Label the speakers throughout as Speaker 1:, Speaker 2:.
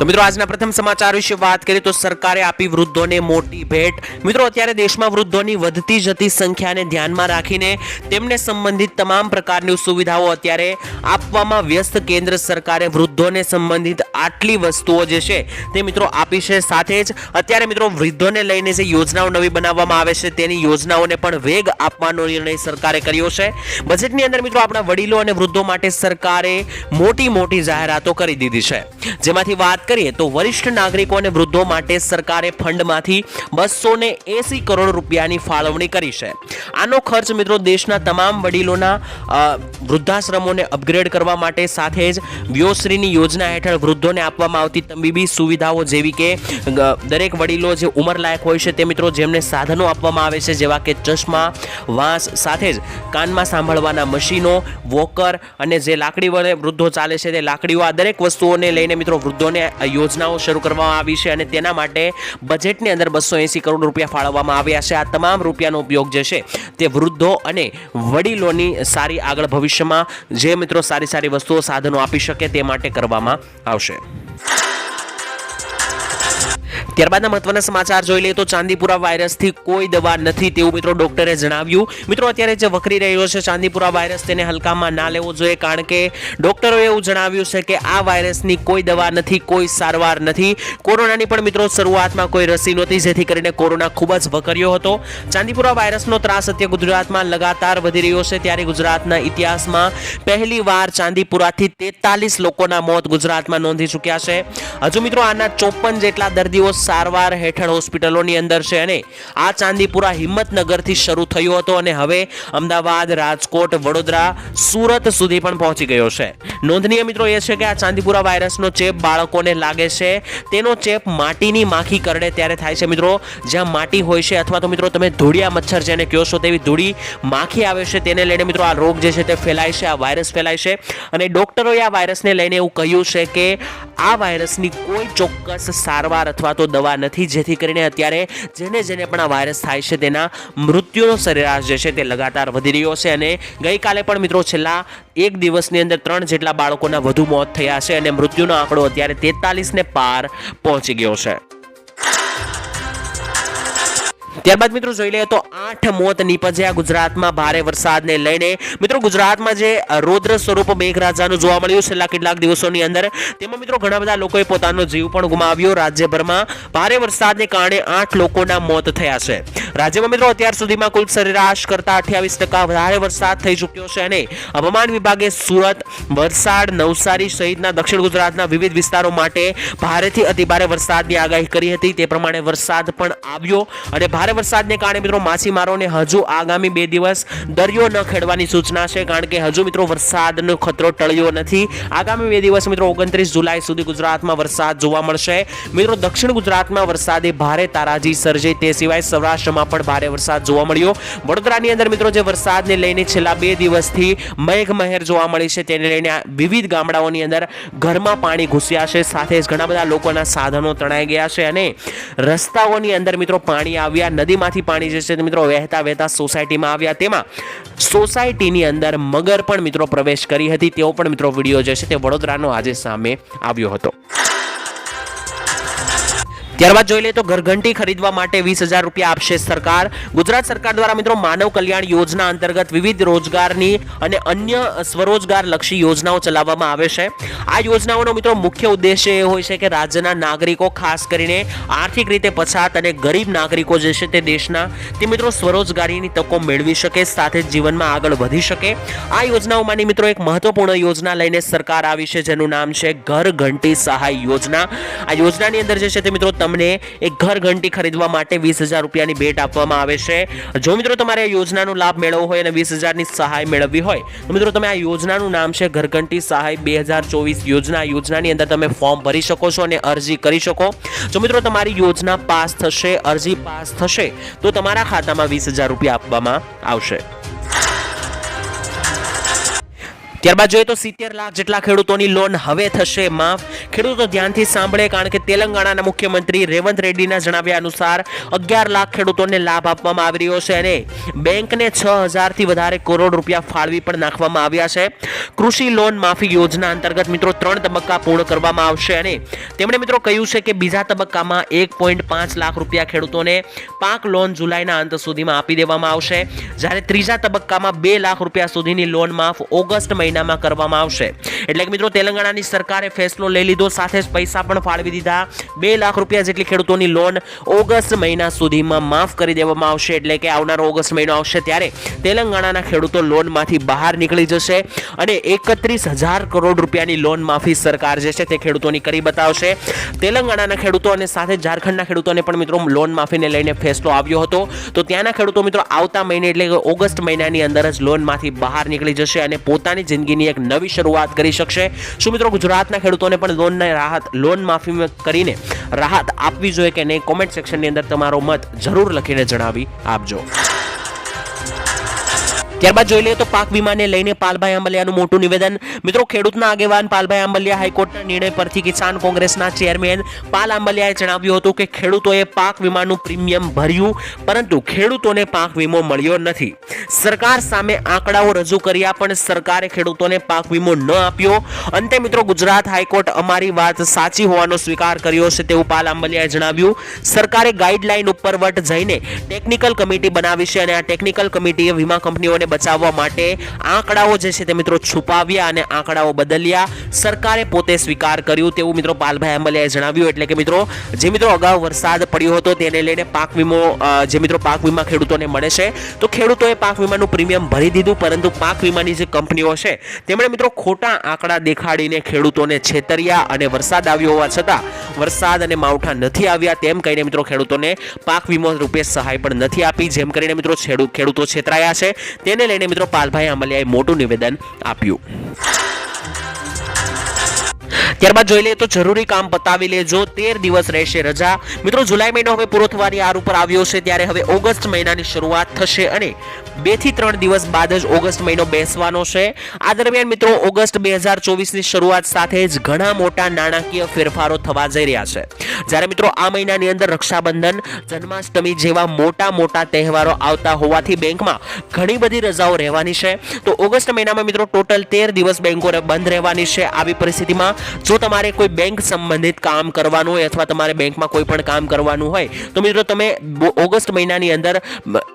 Speaker 1: તો મિત્રો, આજના પ્રથમ સમાચાર વિશે વાત કરીએ તો સરકારે આપી વૃદ્ધોને મોટી ભેટ. મિત્રો, અત્યારે દેશમાં વૃદ્ધોની વધતી જતી સંખ્યાને ધ્યાનમાં રાખીને તેમને સંબંધિત તમામ પ્રકારની સુવિધાઓ અત્યારે આપવામાં વ્યસ્ત કેન્દ્ર સરકારે વૃદ્ધોને સંબંધિત આટલી વસ્તુઓ જે છે તે મિત્રો આપી છે. સાથે જ અત્યારે મિત્રો, વૃદ્ધોને લઈને જે યોજનાઓ નવી બનાવવામાં આવે છે તેની યોજનાઓને પણ વેગ આપવાનો નિર્ણય સરકારે કર્યો છે. બજેટની અંદર મિત્રો, આપણા વડીલો અને વૃદ્ધો માટે સરકારે મોટી મોટી જાહેરાતો કરી દીધી છે. જેમાંથી વાત કરીએ તો વરિષ્ઠ નાગરિકો અને વૃદ્ધો માટે સરકારે ફંડમાંથી બસો ને એસી કરોડ રૂપિયાની ફાળવણી કરી છે. આનો ખર્ચ મિત્રો દેશના તમામ વડીલોના વૃદ્ધાશ્રમોને અપગ્રેડ કરવા માટે સાથે જ વ્યોશ્રીની યોજના હેઠળ વૃદ્ધોને આપવામાં આવતી તબીબી સુવિધાઓ જેવી કે દરેક વડીલો જે ઉંમરલાયક હોય છે તે મિત્રો જેમને સાધનો આપવામાં આવે છે જેવા કે ચશ્મા, વાંસ સાથે જ કાનમાં સાંભળવાના મશીનો, વોકર અને જે લાકડી વડે વૃદ્ધો ચાલે છે તે લાકડીઓ આ દરેક વસ્તુઓને લઈને મિત્રો વૃદ્ધોને યોજનાઓ શરૂ કરવામાં આવી છે અને તેના માટે બજેટની અંદર બસો એંસી કરોડ રૂપિયા ફાળવવામાં આવ્યા છે. આ તમામ રૂપિયાનો ઉપયોગ જે છે તે વૃદ્ધો અને વડીલોની સારી આગળ ભવિષ્યમાં જે મિત્રો સારી સારી વસ્તુઓ, સાધનો આપી શકે તે માટે કરવામાં આવશે. ત્યારબાદના મહત્વના સમાચાર જોઈ લઈએ તો ચાંદીપુરા વાયરસથી કોઈ દવા નથી તેવું મિત્રો ડોક્ટરે જણાવ્યું. મિત્રો, અત્યારે જે વકરી રહ્યો છે ચાંદીપુરા વાયરસ, તેને હલકામાં ના લેવો જોઈએ કારણ કે ડોક્ટરોએ એવું જણાવ્યું છે કે આ વાયરસની કોઈ દવા નથી, કોઈ સારવાર નથી. કોરોનાની પણ મિત્રો શરૂઆતમાં કોઈ રસી નહોતી, જેથી કરીને કોરોના ખૂબ જ વકર્યો હતો. ચાંદીપુરા વાયરસનો ત્રાસ અત્યારે ગુજરાતમાં લગાતાર વધી રહ્યો છે. ત્યારે ગુજરાતના ઇતિહાસમાં પહેલી વાર ચાંદીપુરાથી તેતાલીસ લોકોના મોત ગુજરાતમાં નોંધી ચૂક્યા છે. હજુ મિત્રો, આના ચોપન જેટલા દર્દીઓ સારવાર હેઠળ હોસ્પિટલોની અંદર છે અને આ ચાંદીપુરા હિંમતનગરથી શરૂ થયો હતો અને હવે અમદાવાદ, રાજકોટ, વડોદરા, સુરત સુધી પણ પહોંચી ગયો છે. નોંધનીય મિત્રો એ છે કે આ ચાંદીપુરા વાયરસનો ચેપ બાળકોને લાગે છે. તેનો ચેપ માટીની માખી કરડે ત્યારે થાય છે મિત્રો. જ્યાં માટી હોય છે અથવા તો મિત્રો તમે ધૂળિયા મચ્છર જેને કહો છો તેવી ધૂળી માખી આવે છે તેને લઈને મિત્રો આ રોગ જે છે તે ફેલાય છે, આ વાયરસ ફેલાય છે. અને ડોક્ટરોએ આ વાયરસને લઈને એવું કહ્યું છે કે આ વાયરસની કોઈ ચોક્કસ સારવાર અથવા તો દવા નથી, જેથી કરીને અત્યારે જેને જેને પણ આ વાયરસ થાય છે તેના મૃત્યુનો સરેરાશ જે છે તે લગાતાર વધી રહ્યો છે અને ગઈકાલે પણ મિત્રો છેલ્લા એક દિવસની અંદર ત્રણ જેટલા બાળકોના વધુ મોત થયા છે અને મૃત્યુનો આંકડો અત્યારે તેતાલીસને પાર પહોંચી ગયો છે. ત્યારબાદ મિત્રો જોઈ લઈએ તો આઠ મોત નીપજ્યા. ગુજરાતમાં ભારે વરસાદને લઈને મિત્રો ગુજરાતમાં જે રૌદ્ર સ્વરૂપ મેઘરાજાનું જોવા મળ્યું છેલ્લા કેટલાક દિવસોની અંદર. તેમાં મિત્રો ઘણા બધા લોકોએ પોતાનો જીવ પણ ગુમાવ્યો. રાજ્યભરમાં ભારે વરસાદને કારણે આઠ લોકોના મોત થયા છે. રાજ્યમાં મિત્રો અત્યાર સુધીમાં કુલ સરેરાશ કરતા અઠ્યાવીસ ટકા વધારે વરસાદ થઈ ચૂક્યો છે અને હવામાન વિભાગે સુરત, વલસાડ, નવસારી સહિતના દક્ષિણ ગુજરાતના વિવિધ વિસ્તારો માટે ભારેથી અતિભારે વરસાદની આગાહી કરી હતી. તે પ્રમાણે વરસાદ પણ આવ્યો અને ભારે વરસાદને કારણે મિત્રો માછીમારોને હજુ આગામી બે દિવસ દરિયો ન ખેડવાની સૂચના છે. કારણ કે હજુ મિત્રો વરસાદનો ખતરો ટળ્યો નથી. આગામી બે દિવસ મિત્રો ઓગણત્રીસ જુલાઈ સુધી ગુજરાતમાં વરસાદ જોવા મળશે. મિત્રો દક્ષિણ ગુજરાતમાં વરસાદે ભારે તારાજી સર્જે તે સિવાય સૌરાષ્ટ્રમાં પણ ભારે વરસાદ જોવા મળ્યો. વડોદરાની અંદર મિત્રો જે વરસાદને લઈને છેલ્લા બે દિવસથી મેઘમહેર જોવા મળી છે, તેને લઈને વિવિધ ગામડાઓની અંદર ઘરમાં પાણી ઘૂસ્યા છે. સાથે જ ઘણા બધા લોકોના સાધનો તણાઈ ગયા છે અને રસ્તાઓની અંદર મિત્રો પાણી આવ્યા, નદીમાંથી પાણી જે છે મિત્રો વહેતા વહેતા સોસાયટીમાં આવ્યા. તેમાં સોસાયટીની અંદર મગર પણ મિત્રો પ્રવેશ કરી હતી. તેવો પણ મિત્રો વીડિયો જે છે તે વડોદરાનો આજે સામે આવ્યો હતો. ત્યારબાદ જોઈ લઈએ તો ઘરઘંટી ખરીદવા માટે વીસ હજાર રૂપિયા આપશે સરકાર. ગુજરાત સરકાર દ્વારા મિત્રો માનવ કલ્યાણ યોજના અંતર્ગત વિવિધ રોજગારની અને અન્ય સ્વરોજગાર લક્ષી યોજનાઓ ચલાવવામાં આવે છે. આ યોજનાઓનો મિત્રો મુખ્ય ઉદ્દેશ્ય એ હોય છે કે રાજ્યના નાગરિકો, ખાસ કરીને આર્થિક રીતે પછાત અને ગરીબ નાગરિકો જે છે તે દેશના, તે મિત્રો સ્વરોજગારીની તકો મેળવી શકે, સાથે જીવનમાં આગળ વધી શકે. આ યોજનાઓમાંની મિત્રો એક મહત્વપૂર્ણ યોજના લઈને સરકાર આવી છે, જેનું નામ છે ઘર ઘંટી સહાય યોજના. આ યોજનાની અંદર જે છે તે મિત્રો તમને એક ઘર ઘંટી ખરીદવા માટે વીસ હજાર રૂપિયાની ભેટ આપવામાં આવે છે. જો મિત્રો તમારે આ યોજનાનો લાભ મેળવવો હોય અને વીસ હજારની સહાય મેળવવી હોય, તો મિત્રો તમે આ યોજનાનું નામ છે ઘરઘંટી સહાય બે હજાર ચોવીસ યોજના. યોજનાની અંદર તમે ફોર્મ ભરી શકો છો અને અરજી કરી શકો. જો મિત્રો તમારી યોજના પાસ થશે, અરજી પાસ થશે, તો તમારા ખાતામાં વીસ હજાર રૂપિયા આપવામાં આવશે. ત્યારબાદ જોઈએ તો સિત્તેર લાખ જેટલા ખેડૂતોની લોન હવે થશે, માફ. ખેડૂતો ધ્યાનથી સાંભળે, કારણ કે તેલંગાણાના મુખ્યમંત્રી રેવંત રેડ્ડીના જણાવ્યા અનુસાર અગિયાર લાખ ખેડૂતોને લાભ આપવામાં આવી રહ્યો છે અને બેંકને છ હજારથી વધારે કરોડ રૂપિયા ફાળવી પણ નાખવામાં આવ્યા છે. કૃષિ લોન માફી યોજના અંતર્ગત મિત્રો ત્રણ તબક્કા પૂર્ણ કરવામાં આવશે અને તેમણે મિત્રો કહ્યું છે કે બીજા તબક્કામાં એક પોઈન્ટ પાંચ લાખ રૂપિયા ખેડૂતોને પાક લોન જુલાઈના અંત સુધીમાં આપી દેવામાં આવશે. જ્યારે ત્રીજા તબક્કામાં બે લાખ રૂપિયા સુધીની લોન માફ ઓગસ્ટ મહિનામાં કરવામાં આવશે. એટલે કે મિત્રો તેલંગાણાની સરકારે ફેસલો લઈ લીધો સાથે જ પૈસા પણ ફાળવી દીધા. બે લાખ રૂપિયા જેટલી ખેડૂતોની લોન ઓગસ્ટ મહિના સુધીમાં માફ કરી દેવામાં આવશે. એટલે કે આવનારો ઓગસ્ટ મહિનો આવશે ત્યારે તેલંગાણાના ખેડૂતો લોનમાંથી બહાર નીકળી જશે અને એકત્રીસ હજાર કરોડ રૂપિયાની લોન માફી સરકાર જે છે તે ખેડૂતોની કરી બતાવશે. તેલંગાણાના ખેડૂતો અને સાથે ઝારખંડના ખેડૂતોને પણ મિત્રો લોન માફીને લઈને ફેસલો આવ્યો હતો. તો ત્યાંના ખેડૂતો મિત્રો આવતા મહિને એટલે કે ઓગસ્ટ મહિનાની અંદર જ લોનમાંથી બહાર નીકળી જશે અને પોતાની જિંદગીની એક નવી શરૂઆત કરી શકશે. શું મિત્રો ગુજરાતના ખેડૂતોને પણ લોનને રાહત, લોન માફી કરીને રાહત આપવી જોઈએ કે નહીં કોમેન્ટ સેક્શનની અંદર તમારો મત જરૂર લખીને જણાવી આપજો. ત્યારબાદ જોઈ લઈએ તો પાક વીમાને લઈને પાલભાઈ આંબલિયાનું મોટું નિવેદન. મિત્રો, ખેડૂતના આગેવાન પાલભાઈ આંબલિયા હાઈકોર્ટના નિર્ણય પરથી કિસાન કોંગ્રેસના ચેરમેન પાલ આંબલિયાએ જણાવ્યું હતું કે ખેડૂતોએ પાક વીમાનું પ્રીમિયમ ભર્યું, પરંતુ ખેડૂતોને પાક વીમો મળ્યો નથી. સરકાર સામે આંકડાઓ રજૂ કર્યા, પણ સરકારે ખેડૂતોને પાક વીમો ન આપ્યો. અંતે મિત્રો, ગુજરાત હાઈકોર્ટ અમારી વાત સાચી હોવાનો સ્વીકાર કર્યો છે તેવું પાલ આંબલિયાએ જણાવ્યું. સરકારે ગાઈડલાઈન ઉપર વટ જઈને ટેકનિકલ કમિટી બનાવી છે અને આ ટેકનિકલ કમિટીએ વીમા કંપનીઓને બચાવવા માટે આંકડાઓ જે છે તે મિત્રો છુપાવ્યા અને આંકડાઓ બદલ્યા. સરકારે પોતે સ્વીકાર કર્યું તેવું મિત્રો પાલભાઈ આંબલિયાએ જણાવ્યું. એટલે કે મિત્રો, જે મિત્રો અગાઉ વરસાદ પડ્યો હતો તેને લઈને પાક વીમો જે મિત્રો પાક વીમા ખેડૂતોને મળે છે, તો ખેડૂતોએ પાક વીમાનું પ્રીમિયમ ભરી દીધું, પરંતુ પાક વીમાની જે કંપનીઓ છે, તેમણે મિત્રો ખોટા આંકડા દેખાડીને ખેડૂતોને છેતર્યા અને વરસાદ આવ્યો હોવા છતાં વરસાદ અને માવઠા નથી આવ્યા તેમ કહીને મિત્રો ખેડૂતોને પાક વીમો રૂપે સહાય પણ નથી આપી, જેમ કરીને મિત્રો ખેડૂતો છેતરાયા છે. તેને લઈને મિત્રો પાલભાઈ આંબલિયાએ મોટું નિવેદન આપ્યું. ત્યારબાદ જોઈ લઈએ તો જરૂરી કામ પતાવી લેજો. તેર દિવસ રહેશે રજા. મિત્રો, જુલાઈ મહિનો હવે પૂરો થવાની આર ઉપર આવ્યો છે. ત્યારે હવે ઓગસ્ટ મહિનાની શરૂઆત થશે અને બેથી ત્રણ દિવસ બાદ જ ઓગસ્ટ મહિનો બેસવાનો છે. આ દરમિયાન મિત્રો, ઓગસ્ટ બે હજાર ચોવીસની શરૂઆત સાથે જ ઘણા મોટા નાણાકીય ફેરફારો થવા જઈ રહ્યા છે. જ્યારે મિત્રો, આ મહિનાની અંદર રક્ષાબંધન, જન્માષ્ટમી જેવા મોટા મોટા તહેવારો આવતા હોવાથી બેંકમાં ઘણી બધી રજાઓ રહેવાની છે. તો ઓગસ્ટ મહિનામાં મિત્રો, ટોટલ તેર દિવસ બેંકો બંધ રહેવાની છે. આવી પરિસ્થિતિમાં જો તમારે કોઈ બેંક સંબંધિત કામ કરવાનું હોય અથવા તમારે બેંકમાં કોઈ પણ કામ કરવાનું હોય, તો મિત્રો તમે ઓગસ્ટ મહિનાની અંદર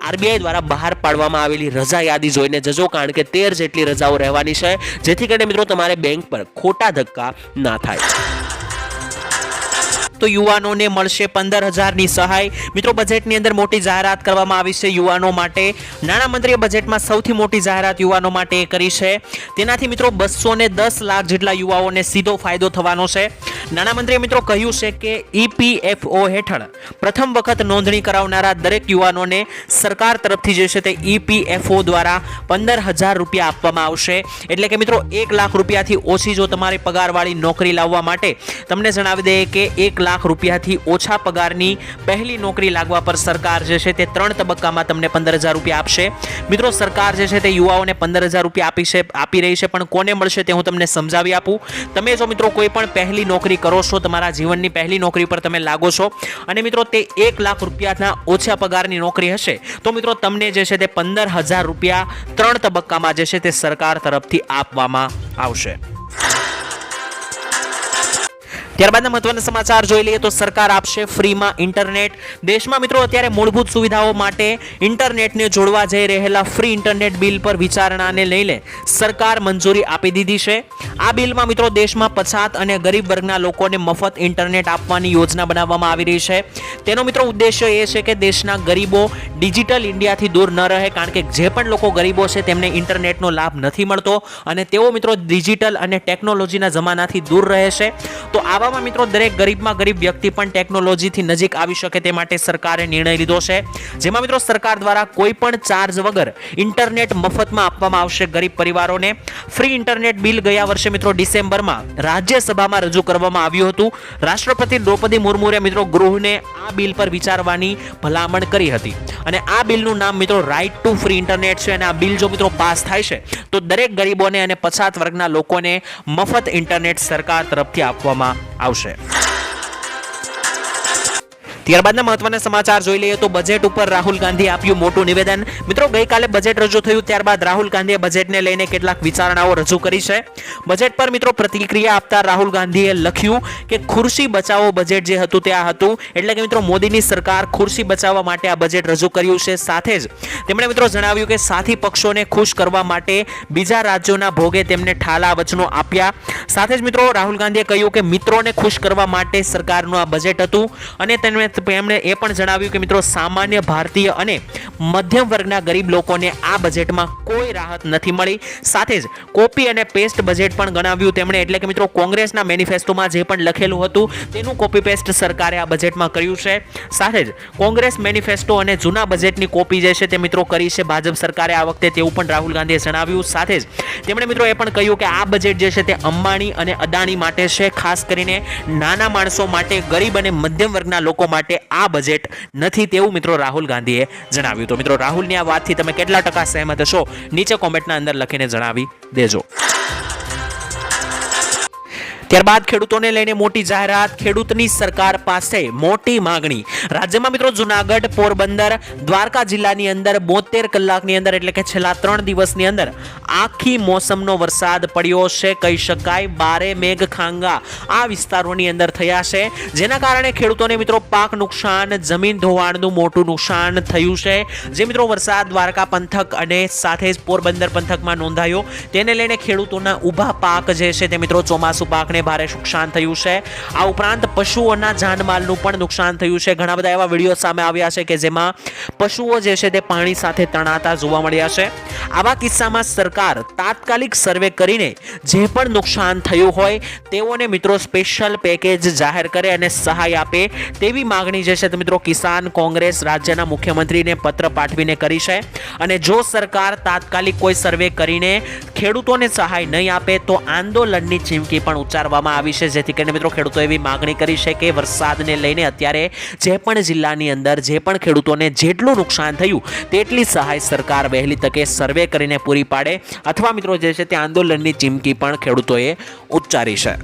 Speaker 1: આરબીઆઈ દ્વારા બહાર પાડવામાં આવેલી રજા યાદી જોઈને જજો, કારણ કે તેર જેટલી રજાઓ રહેવાની છે, જેથી કરીને મિત્રો તમારે બેંક પર ખોટા ધક્કા ના થાય. તો યુવાનોને મળશે પંદર હજારની સહાય. મિત્રો, બજેટની અંદર મોટી જાહેરાત કરવામાં આવી છે યુવાનો માટે. નાણામંત્રીએ બજેટમાં સૌથી મોટી જાહેરાત યુવાનો માટે કરી છે. તેનાથી મિત્રો બસો દસ લાખ જેટલા યુવાઓને સીધો ફાયદો થવાનો છે. નાણામંત્રીએ મિત્રો કહ્યું છે કે ઈપીએફઓ હેઠળ પ્રથમ વખત નોંધણી કરાવનારા દરેક યુવાનોને સરકાર તરફથી જે છે તે ઈપીએફઓ દ્વારા પંદર હજાર રૂપિયા આપવામાં આવશે. એટલે કે મિત્રો, એક લાખ રૂપિયાથી ઓછી જો તમારી પગારવાળી નોકરી લાવવા માટે, તમને જણાવી દઈએ કે એક લાખ રૂપિયાથી ઓછા પગારની પહેલી નોકરી લાગવા પર સરકાર જે છે તે ત્રણ તબક્કામાં તમને પંદર હજાર રૂપિયા આપશે. મિત્રો, સરકાર જે છે તે યુવાઓને પંદર હજાર રૂપિયા આપી છે, આપી રહી છે, પણ કોને મળશે તે હું તમને સમજાવી આપું. તમે જો મિત્રો કોઈ પણ પહેલી નોકરી કરો છો, તમારા જીવનની પહેલી નોકરી પર તમે લાગો છો, અને મિત્રો તે એક લાખ રૂપિયાના ઓછા પગારની નોકરી હશે, તો મિત્રો તમને જે છે તે પંદર હજાર રૂપિયા ત્રણ તબક્કામાં જે છે તે સરકાર તરફથી આપવામાં આવશે. ત્યારબાદના મહત્વના સમાચાર જોઈ લઈએ તો સરકાર આપશે ફ્રીમાં ઇન્ટરનેટ. દેશમાં મિત્રો અત્યારે મૂળભૂત સુવિધાઓ માટે ઇન્ટરનેટને જોડવા જઈ રહેલા ફ્રી ઇન્ટરનેટ બિલ પર વિચારણાને લઈને સરકાર મંજૂરી આપી દીધી છે. આ બિલમાં મિત્રો દેશમાં પછાત અને ગરીબ વર્ગના લોકોને મફત ઇન્ટરનેટ આપવાની યોજના બનાવવામાં આવી રહી છે. તેનો મિત્રો ઉદ્દેશ્ય એ છે કે દેશના ગરીબો ડિજિટલ ઇન્ડિયાથી દૂર ન રહે, કારણ કે જે પણ લોકો ગરીબો છે તેમને ઇન્ટરનેટનો લાભ નથી મળતો અને તેઓ મિત્રો ડિજિટલ અને ટેકનોલોજીના જમાનાથી દૂર રહે છે. તો આવા આવામાં મિત્રો, દરેક ગરીબમાં ગરીબ વ્યક્તિ પણ ટેકનોલોજીથી નજીક આવી શકે તે માટે સરકારે નિર્ણય લીધો છે. જેમાં મિત્રો, સરકાર દ્વારા કોઈ પણ ચાર્જ વગર ઇન્ટરનેટ મફતમાં આપવામાં આવશે ગરીબ પરિવારોને. ફ્રી ઇન્ટરનેટ બિલ ગયા વર્ષે મિત્રો, ડિસેમ્બરમાં રાજ્યસભામાં રજૂ કરવામાં આવ્યું હતું. રાષ્ટ્રપતિ દ્રૌપદી મુર્મુએ મિત્રો, ગૃહને આ બિલ પર વિચારવાની ભલામણ કરી હતી. અને આ બિલનું નામ મિત્રો રાઇટ ટુ ફ્રી ઇન્ટરનેટ છે. અને આ બિલ જો મિત્રો પાસ થાય છે, તો દરેક ગરીબોને અને પછાત વર્ગના લોકોને મફત ઇન્ટરનેટ સરકાર તરફથી આપવામાં આવશે ત્યારબાદના મહત્વના સમાચાર જોઈ લઈએ તો બજેટ ઉપર રાહુલ ગાંધીએ આપ્યું મોટું નિવેદન. મિત્રો, ગઈકાલે બજેટ રજૂ થયું, ત્યારબાદ રાહુલ ગાંધીએ બજેટને લઈને કેટલાક વિચારણાઓ રજૂ કરી છે. બજેટ પર મિત્રો પ્રતિક્રિયા આપતા રાહુલ ગાંધીએ લખ્યું કે ખુરશી બચાવો બજેટ જે હતું તે આ હતું. એટલે કે મિત્રો, મોદીની સરકાર ખુરશી બચાવવા માટે આ બજેટ રજૂ કર્યું છે સાથે જ. તેમણે મિત્રો જણાવ્યું કે સાથી પક્ષોને ખુશ કરવા માટે બીજા રાજ્યોના ભોગે તેમને ઠાલા વચનો આપ્યા. સાથે જ મિત્રો, રાહુલ ગાંધીએ કહ્યું કે મિત્રોને ખુશ કરવા માટે સરકારનું આ બજેટ હતું અને તેમણે તેમણે એ પણ જણાવ્યું કે મિત્રો, સામાન્ય ભારતીય અને મધ્યમ વર્ગના ગરીબ લોકોને આ બજેટમાં કોઈ રાહત નથી મળી. સાથે જ કોપી અને પેસ્ટ બજેટ પણ ગણાવ્યું તેમણે, એટલે કે મિત્રો, કોંગ્રેસના મેનિફેસ્ટોમાં જે પણ લખેલું હતું, તેનું કોપી પેસ્ટ સરકારે આ બજેટમાં કર્યું છે. સાથે જ કોંગ્રેસ મેનિફેસ્ટો અને જૂના બજેટની કોપી જે છે તે મિત્રો કરી છે ભાજપ સરકારે આ વખતે, તેવું પણ રાહુલ ગાંધીએ જણાવ્યું. સાથે જ તેમણે મિત્રો એ પણ કહ્યું કે આ બજેટ જે છે તે અંબાણી અને અદાણી માટે છે, ખાસ કરીને નાના માણસો માટે, ગરીબ અને મધ્યમ વર્ગના લોકો માટે આ બજેટ નથી તેવું મિત્રો રાહુલ ગાંધીએ જણાવ્યું. તો મિત્રો રાહુલની આ વાતથી તમે કેટલા ટકા સહેમત હશો? નીચે કોમેન્ટના અંદર લખીને જણાવી દેજો. ત્યારબાદ ખેડૂતોને લઈને મોટી જાહેરાત. ખેડૂતની સરકાર પાસે મોટી માંગણી. રાજ્યમાં મિત્રો જુનાગઢ, પોરબંદર, દ્વારકા જિલ્લાની અંદર બોતેર કલાકની અંદર એટલે કે છેલ્લા ત્રણ દિવસની અંદર આખી મોસમનો વરસાદ પડ્યો છે. કહી શકાય બારે મેઘ ખાંગા આ વિસ્તારોની અંદર થયા છે. જેના કારણે ખેડૂતોને મિત્રો પાક નુકસાન, જમીન ધોવાણનું મોટું નુકસાન થયું છે. જે મિત્રો વરસાદ દ્વારકા પંથક અને સાથે જ પોરબંદર પંથકમાં નોંધાયો. તેને લઈને ખેડૂતોના ઊભા પાક જે છે તે મિત્રો ચોમાસુ પાકને ભારે નુકસાન થયું છે. આ ઉપરાંત પશુઓના જાનમાલનું પણ નુકસાન થયું છે. ઘણા બધા એવા વીડિયો સામે આવ્યા છે કે જેમાં પશુઓ જે છે તે પાણી સાથે તણાતા જોવા મળ્યા છે. આવા કિસ્સામાં સરકાર તાત્કાલિક સર્વે કરીને જે પણ નુકસાન થયું હોય તેઓને મિત્રો સ્પેશિયલ પેકેજ જાહેર કરે અને સહાય આપે તેવી માગણી જે છે તે મિત્રો કિસાન કોંગ્રેસ રાજ્યના મુખ્યમંત્રીને પત્ર પાઠવીને કરી છે. અને જો સરકાર તાત્કાલિક કોઈ સર્વે કરીને ખેડૂતોને સહાય નહીં આપે તો આંદોલનની ચીમકી પણ ઉચ્ચારવામાં આવી છે. જેથી કરીને મિત્રો, ખેડૂતો એવી માગણી કરી છે કે વરસાદને લઈને અત્યારે જે પણ જિલ્લાની અંદર જે પણ ખેડૂતોને જેટલું નુકસાન થયું, તેટલી સહાય સરકાર વહેલી તકે સર્વે કરીને પૂરી પાડે. અથવા મિત્રો, જે છે તે આંદોલનની ચીમકી પણ ખેડૂતોએ ઉચ્ચારી છે.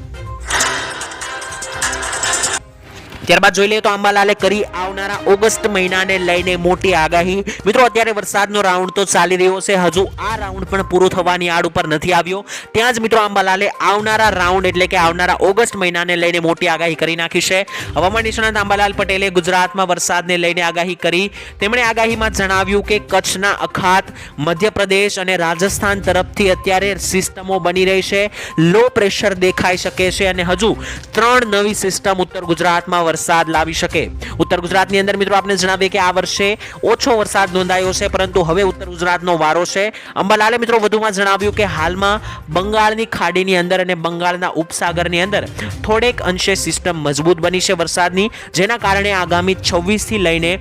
Speaker 1: ત્યારબાદ જોઈ લઈએ તો અંબાલાલે કરી આવનારા ઓગસ્ટ મહિનાને લઈને મોટી આગાહી. મિત્રો, અત્યારે વરસાદનો રાઉન્ડ તો ચાલી રહ્યો છે. હજુ આ રાઉન્ડ પણ પૂરો થવાની આડ ઉપર નથી આવ્યો. ત્યાં જ મિત્રો, અંબાલાલે આવનારા રાઉન્ડ એટલે કે આવનારા ઓગસ્ટ મહિનાને લઈને મોટી આગાહી કરી નાખી છે. હવામાન નિષ્ણાત અંબાલાલ પટેલે ગુજરાતમાં વરસાદને લઈને આગાહી કરી. તેમણે આગાહીમાં જણાવ્યું કે કચ્છના અખાત, મધ્યપ્રદેશ અને રાજસ્થાન તરફથી અત્યારે સિસ્ટમો બની રહી છે. લો પ્રેશર દેખાઈ શકે છે અને હજુ ત્રણ નવી સિસ્ટમ ઉત્તર ગુજરાતમાં વરસાદ લાવી શકે. ઉત્તર ગુજરાતની અંદર મિત્રો આપણે જણાવીએ કે આ વર્ષે ઓછો વરસાદ નોંધાયો છે, પરંતુ હવે ઉત્તર ગુજરાતનો વારો છે. અંબાલાલે મિત્રો વધુમાં જણાવ્યું કે હાલમાં બંગાળની ખાડીની અંદર અને બંગાળના ઉપસાગરની અંદર થોડેક અંશે સિસ્ટમ મજબૂત બની છે વરસાદની, જેના કારણે આગામી છવ્વીસથી લઈને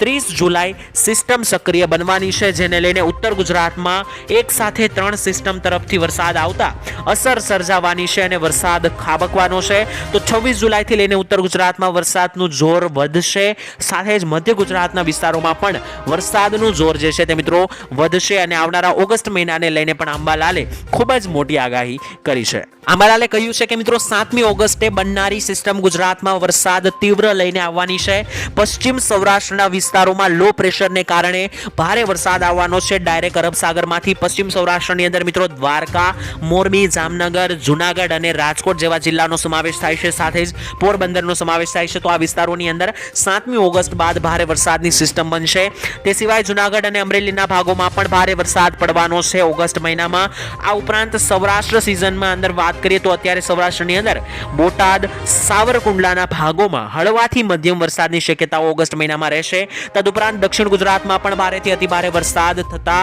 Speaker 1: ત્રીસ જુલાઈ સિસ્ટમ સક્રિય બનવાની છે, જેને લઈને ઉત્તર ગુજરાતમાં એક સાથે ત્રણ સિસ્ટમ તરફથી વરસાદ આવતા અસર સર્જાવાની છે અને વરસાદ ખાબકવાનો છે. તો છવ્વીસ જુલાઈથી લઈને ઉત્તર ગુજરાતમાં વરસાદનું જોર વધશે. સાથે જ મધ્ય ગુજરાતના વિસ્તારોમાં પણ વરસાદનું જોર જે છે તે મિત્રો વધશે અને આવનારા ઓગસ્ટ મહિનાને લઈને પણ અંબાલાલે ખૂબ જ મોટી આગાહી કરી છે. અંબાલાલે કહ્યું છે કે મિત્રો સાતમી ઓગસ્ટે બનનારી સિસ્ટમ ગુજરાતમાં વરસાદ તીવ્ર લઈને આવવાની છે. પશ્ચિમ સૌરાષ્ટ્રના વિસ્તારોમાં લો પ્રેશરને કારણે ભારે વરસાદ આવવાનો છે. ડાયરેક્ટ અરબ સાગરમાંથી પશ્ચિમ સૌરાષ્ટ્રની અંદર મિત્રો દ્વારકા, મોરબી, જામનગર, જુનાગઢ અને રાજકોટ જેવા જિલ્લાનો સમાવેશ થાય છે. સાથે જ પોરબંદરનો સમાવેશ થાય છે. તો આ વિસ્તારોની અંદર સાતમી ઓગસ્ટ બાદ ભારે વરસાદની સિસ્ટમ બનશે. તે સિવાય જુનાગઢ અને અમરેલીના ભાગોમાં પણ ભારે વરસાદ પડવાનો છે ઓગસ્ટ મહિનામાં. આ ઉપરાંત સૌરાષ્ટ્ર સિઝનમાં અંદર વાત કરીએ તો અત્યારે સૌરાષ્ટ્રની અંદર બોટાદ, સાવરકુંડલાના ભાગોમાં હળવાથી મધ્યમ વરસાદની શક્યતાઓ ઓગસ્ટ મહિનામાં રહેશે. તદુપરાંત દક્ષિણ ગુજરાતમાં પણ ભારેથી અતિભારે વરસાદ થતા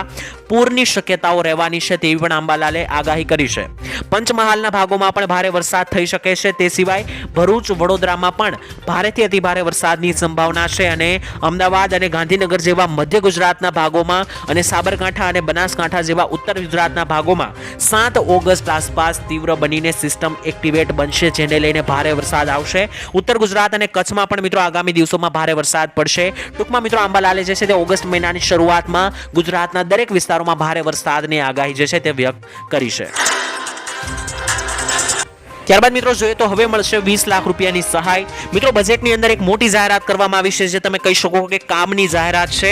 Speaker 1: પૂરની શક્યતાઓ રહેવાની છે તેવી પણ અંબાલાલે આગાહી કરી છે. પંચમહાલના ભાગોમાં પણ ભારે વરસાદ થઈ શકે છે તે સિવાય ભરૂચ, વડોદરામાં પણ ભારેથી અતિભારે વરસાદની સંભાવના છે અને અમદાવાદ અને ગાંધીનગર જેવા મધ્ય ગુજરાતના ભાગોમાં અને સાબરકાંઠા અને બનાસકાંઠા જેવા ઉત્તર ગુજરાતના ભાગોમાં સાત ઓગસ્ટ આસપાસ તીવ્ર બનીને સિસ્ટમ એક્ટિવેટ બનશે જેને લઈને ભારે વરસાદ આવશે. ઉત્તર ગુજરાત અને કચ્છમાં પણ મિત્રો આગામી દિવસોમાં ભારે વરસાદ પડશે. ટૂંકમાં મિત્રો આંબાલાલે જે છે તે ઓગસ્ટ મહિનાની શરૂઆતમાં ગુજરાતના દરેક વિસ્તારોમાં ભારે વરસાદની આગાહી જે છે તે વ્યક્ત કરી છે. ત્યારબાદ મિત્રો જોઈએ તો હવે મળશે વીસ લાખ રૂપિયાની સહાય. મિત્રો બજેટની અંદર એક મોટી જાહેરાત કરવામાં આવી છે, જે તમે કહી શકો કે કામની જાહેરાત છે.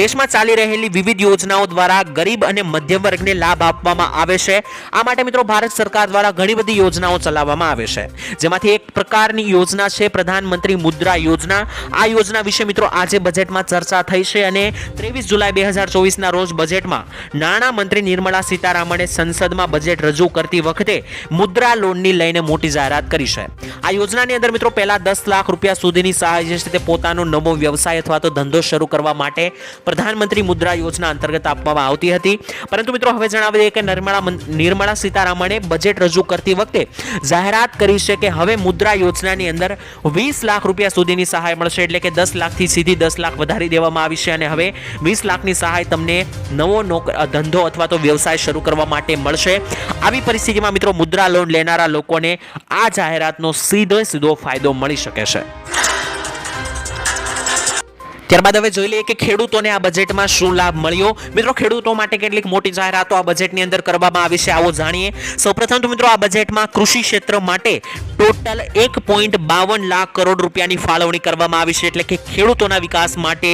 Speaker 1: દેશમાં ચાલી રહેલી વિવિધ યોજનાઓ દ્વારા ગરીબ અને મધ્યમ વર્ગને લાભ આપવામાં આવે છે. આ માટે મિત્રો ભારત સરકાર દ્વારા ઘણી બધી યોજનાઓ ચલાવવામાં આવે છે. જેમાંથી એક પ્રકારની યોજના છે, પ્રધાનમંત્રી મુદ્રા યોજના. આ યોજના વિશે મિત્રો આજે બજેટમાં ચર્ચા થઈ છે અને ત્રેવીસ જુલાઈ બે હજાર ચોવીસના રોજ બજેટમાં નાણાં મંત્રી નિર્મલા સીતારામણે સંસદમાં બજેટ રજૂ કરતી વખતે મુદ્રા લોનની લઈને મોટી જાહેરાત કરી છે. આ યોજનાની અંદર મિત્રો પહેલા દસ લાખ રૂપિયા સુધીની સહાય જે છે તે પોતાનો નવો વ્યવસાય અથવા તો ધંધો શરૂ કરવા માટે પ્રધાનમંત્રી મુદ્રા યોજના અંતર્ગત આપવામાં આવતી હતી. પરંતુ મિત્રો હવે જણાવી દઈએ કે નિર્મળા નિર્મળા સીતારામણે બજેટ રજૂ કરતી વખતે જાહેરાત કરી છે કે હવે મુદ્રા યોજનાની અંદર વીસ લાખ રૂપિયા સુધીની સહાય મળશે એટલે કે દસ લાખથી સીધી દસ લાખ વધારી દેવામાં આવી છે અને હવે વીસ લાખની સહાય તમને નવો ધંધો અથવા તો વ્યવસાય શરૂ કરવા માટે મળશે. આવી પરિસ્થિતિમાં મિત્રો મુદ્રા લોન લેનારા લોકોને આ જાહેરાતનો સીધો સીધો ફાયદો મળી શકે છે. ત્યારબાદ હવે જોઈ લઈએ કે ખેડૂતોને આ બજેટમાં શું લાભ મળ્યો. મિત્રો, ખેડૂતો માટે કેટલીક મોટી જાહેરાતો આ બજેટની અંદર કરવામાં આવી છે, આવો જાણીએ. સૌપ્રથમ તો મિત્રો, આ બજેટમાં કૃષિ ક્ષેત્ર માટે ટોટલ એક પોઈન્ટ બાવન લાખ કરોડ રૂપિયાની ફાળવણી કરવામાં આવી છે, એટલે કે ખેડૂતોના વિકાસ માટે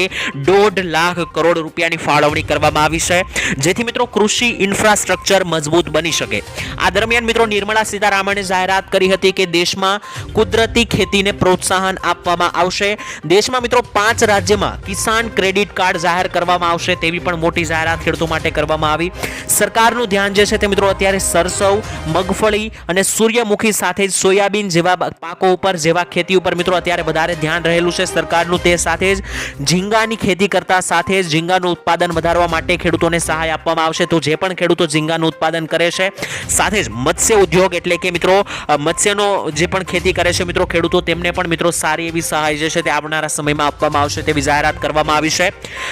Speaker 1: દોઢ લાખ કરોડ રૂપિયાની ફાળવણી કરવામાં આવી છે. જેથી મિત્રો, કૃષિ ઇન્ફ્રાસ્ટ્રક્ચર મજબૂત બની શકે. આ દરમિયાન મિત્રો નિર્મલા સીતારામણે જાહેરાત કરી હતી કે દેશમાં કુદરતી ખેતીને પ્રોત્સાહન આપવામાં આવશે. દેશમાં મિત્રો, પાંચ રાજ્યમાં કિસાન ક્રેડિટ કાર્ડ જાહેર કરવામાં આવશે તેવી પણ મોટી જાહેરાત ખેડૂતો માટે કરવામાં આવી. સરકારનું ધ્યાન જે છે તે મિત્રો અત્યારે સરસવ, મગફળી અને સૂર્યમુખી સાથે જ સોયાબીન જેવા પાકો ઉપર, જેવા ખેતી ઉપર મિત્રો અત્યારે વધારે ધ્યાન રહેલું છે. સરકારનું તે સાથે જ ઝીંગાની ખેતી કરતા સાથે જ ઝીંગાનું ઉત્પાદન વધારવા માટે ખેડૂતોને સહાય આપવામાં આવશે. તો જે પણ ખેડૂતો ઝીંગાનું ઉત્પાદન કરે છે, સાથે જ મત્સ્ય ઉદ્યોગ એટલે કે મિત્રો મત્સ્યનો જે પણ ખેતી કરે છે મિત્રો ખેડૂતો, તેમને પણ મિત્રો સારી એવી સહાય જે છે તે આવનારા સમયમાં આપવામાં આવશે તેવી જાહેરાત કરવામાં આવી છે.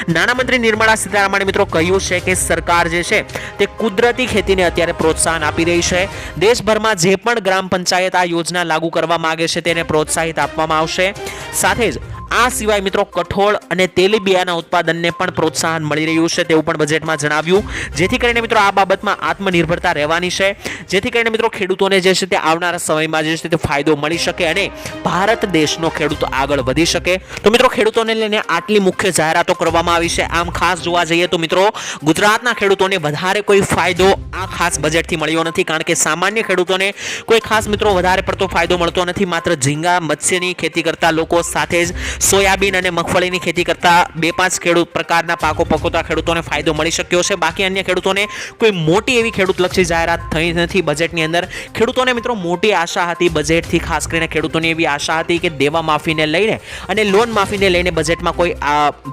Speaker 1: નાણામંત્રી નિર્મલા સીતારામણે મિત્રો કહ્યું છે કે સરકાર જે છે તે કુદરતી ખેતીને અત્યારે પ્રોત્સાહન આપી રહી છે. દેશભરમાં જે પણ ગ્રામ પંચાયત આ યોજના લાગુ કરવા માંગે છે તેને પ્રોત્સાહિત આપવામાં આવશે. સાથે જ આ સિવાય મિત્રો કઠોળ અને તેલીબિયાના ઉત્પાદનને પણ પ્રોત્સાહન મળી રહ્યું છે તેવું પણ બજેટમાં જણાવ્યું. જેથી કરીને મિત્રો આ બાબતમાં આત્મનિર્ભરતા રહેવાની છે. જેથી કરીને મિત્રો ખેડૂતોને જે છે તે આવનારા સમયમાં જે છે તે ફાયદો મળી શકે અને ભારત દેશનો ખેડૂત આગળ વધી શકે. તો મિત્રો ખેડૂતોને લઈને આટલી મુખ્ય જાહેરાતો કરવામાં આવી છે. આમ ખાસ જોવા જઈએ તો મિત્રો ગુજરાતના ખેડૂતોને વધારે કોઈ ફાયદો આ ખાસ બજેટથી મળ્યો નથી. કારણ કે સામાન્ય ખેડૂતોને કોઈ ખાસ મિત્રો વધારે પડતો ફાયદો મળતો નથી. માત્ર ઝીંગા, મત્સ્યની ખેતી કરતા લોકો સાથે જ સોયાબીન અને મગફળીની ખેતી કરતા બે પાંચ ખેડૂત પ્રકારના પાકો પકવતા ખેડૂતોને ફાયદો મળી શક્યો છે. બાકી અન્ય ખેડૂતોને કોઈ મોટી એવી ખેડૂતલક્ષી જાહેરાત થઈ નથી બજેટની અંદર. ખેડૂતોને મિત્રો મોટી આશા હતી બજેટથી, ખાસ કરીને ખેડૂતોની એવી આશા હતી કે દેવા માફીને લઈને અને લોન માફીને લઈને બજેટમાં કોઈ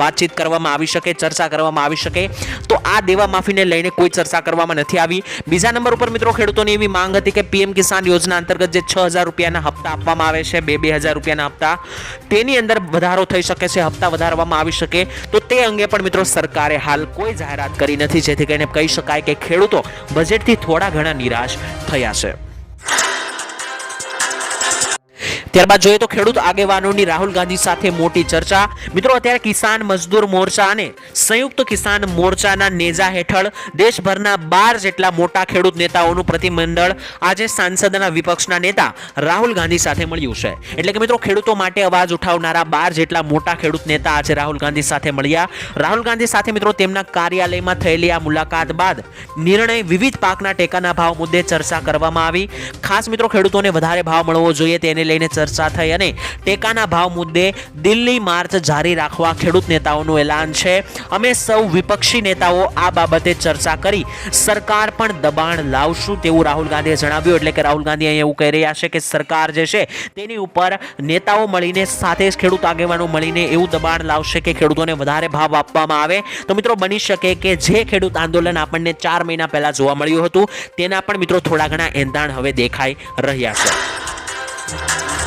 Speaker 1: વાતચીત કરવામાં આવી શકે, ચર્ચા કરવામાં આવી શકે. તો આ દેવા માફીને લઈને કોઈ ચર્ચા કરવામાં નથી આવી. બીજા નંબર ઉપર મિત્રો ખેડૂતોની એવી માંગ હતી કે પીએમ કિસાન યોજના અંતર્ગત જે છ હજાર રૂપિયાના હપ્તા આપવામાં આવે છે, બે બે હજાર રૂપિયાના હપ્તા, તેની અંદર વધારો થઈ શકે છે, હપ્તા વધારવામાં આવી શકે. તો તે અંગે પણ મિત્રો સરકારે હાલ કોઈ જાહેરાત કરી નથી, જેથી કરીને કહી શકાય કે ખેડૂતો બજેટથી થોડા ઘણા નિરાશ થયા છે. ત્યારબાદ જોઈએ તો ખેડૂત આગેવાનોની રાહુલ ગાંધી સાથે મોટી ચર્ચા. મિત્રો, અત્યારે કિસાન મજદૂર મોરચા અને સંયુક્ત કિસાન મોરચાના નેજા હેઠળ દેશભરના બાર જેટલા મોટા ખેડૂત નેતાઓનું પ્રતિમંડળ આજે સાંસદના વિપક્ષના નેતા રાહુલ ગાંધી સાથે મળ્યું છે. એટલે કે મિત્રો, ખેડૂતો માટે અવાજ ઉઠાવનારા બાર જેટલા મોટા ખેડૂત નેતા આજે રાહુલ ગાંધી સાથે મળ્યા. રાહુલ ગાંધી સાથે, મિત્રો, તેમના કાર્યાલયમાં થયેલી આ મુલાકાત બાદ નિર્ણય વિવિધ પાકના ટેકાના ભાવ મુદ્દે ચર્ચા કરવામાં આવી. ખાસ મિત્રો, ખેડૂતોને વધારે ભાવ મળવો જોઈએ, તેને લઈને ચર્ચા ચર્ચા થઈ અને ટેકાના ભાવ મુદ્દે દિલ્હી માર્ચ જારી રાખવા ખેડૂત નેતાઓનું એલાન છે. અમે સૌ વિપક્ષી નેતાઓ આ બાબતે ચર્ચા કરી સરકાર પણ દબાણ લાવશું તેવું રાહુલ ગાંધીએ જણાવ્યું. એટલે કે રાહુલ ગાંધી અહીંયા એવું કહી રહ્યા છે કે સરકાર જે છે તેની ઉપર નેતાઓ મળીને સાથે જ ખેડૂત આગેવાનો મળીને એવું દબાણ લાવશે કે ખેડૂતોને વધારે ભાવ આપવામાં આવે. તો મિત્રો બની શકે કે જે ખેડૂત આંદોલન આપણને ચાર મહિના પહેલા જોવા મળ્યું હતું, તેના પણ મિત્રો થોડા ઘણા એંધાણ હવે દેખાઈ રહ્યા છે.